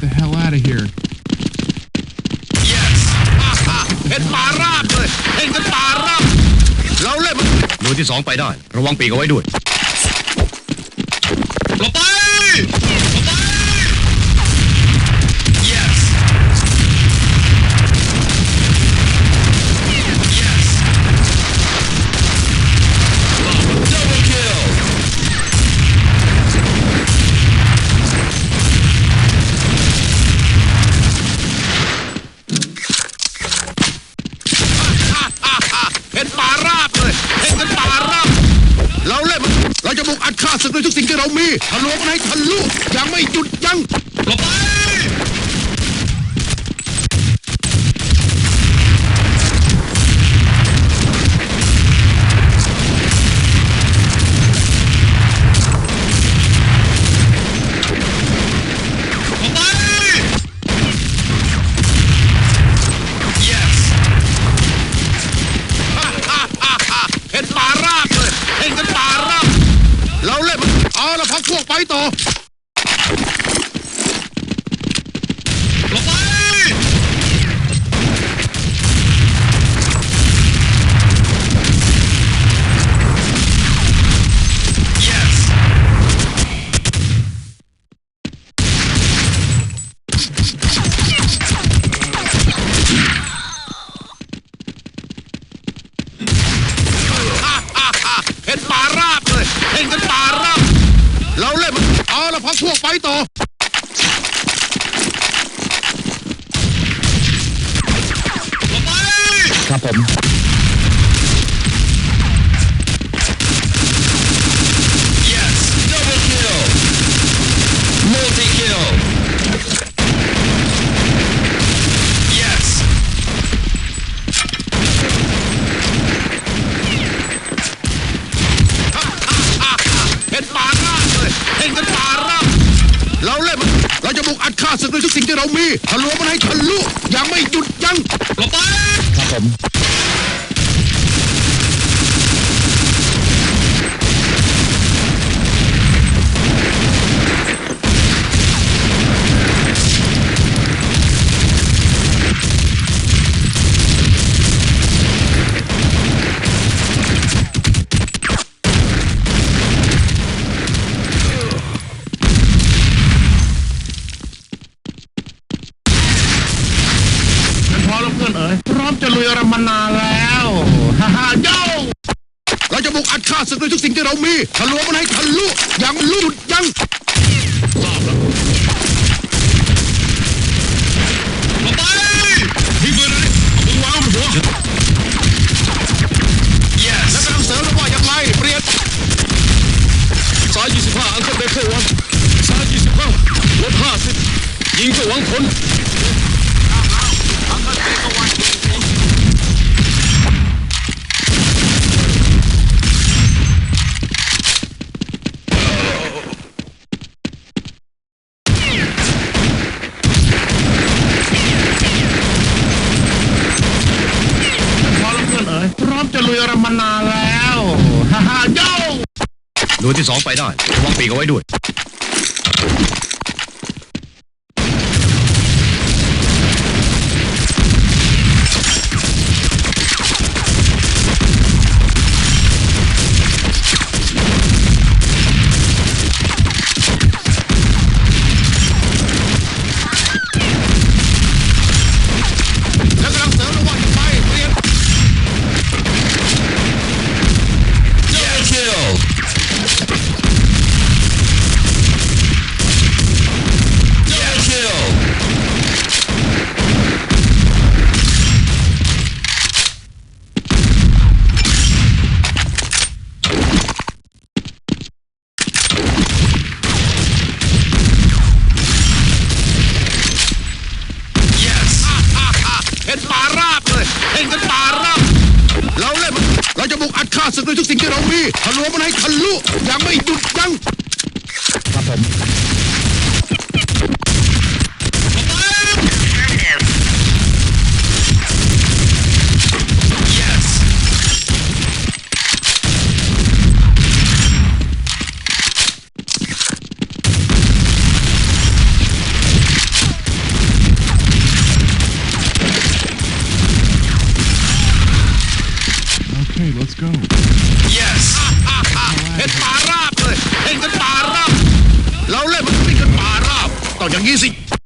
Get the hell out of here. yes เห็นป่าราบเลยเห็นกันป่าราบเราเล่นหน่วยที่สองไปได้ ระวังปีกเอาไว้ด้วย ฆ่าศึกด้วยทุกสิ่งที่เรามีทะลวงมันทะลุยังไม่หยุดยั้งหลบไป กพวกไปต่อลบไป yes เห็นป่าราบเลย เห็นกันป่าราบ เล่นเอาละพักพวกไปต่อหลบไปครับผม สึกด้วยทุกสิ่งที่เรามีทะลวงมันให้ทะลุยังไม่หยุดยั้งหลบไป มานานแล้วฮ่าฮ่าโย่เราจะบุกอัดฆ่าศึกด้วยทุกสิ่งที่เรามีทะลวงมันให้ทะลุยังไม่หยุดยังลบไปทิ้งปืนเลยเอาปืนวางบนหัว yes แล้วกำลังเสริมแล้วว่ายังไงเปลี่ยนซ้าย25อังเคิลเบเกอร์วันซ้าย25ลด50ยิงเพื่อหวังผล พอแล้วเพื่อนเอ๋ยพร้อมจะลุยอะไรมานานแล้วฮ่าฮ่าโย่ หน่วที่สองไปได้ระวังปีกเอาไว้ด้วย ศึกด้วยทุกสิ่งที่เรามีทะลวงมันให้ทะลุยังไม่หยุดยั้งครับผม Okay, let's go.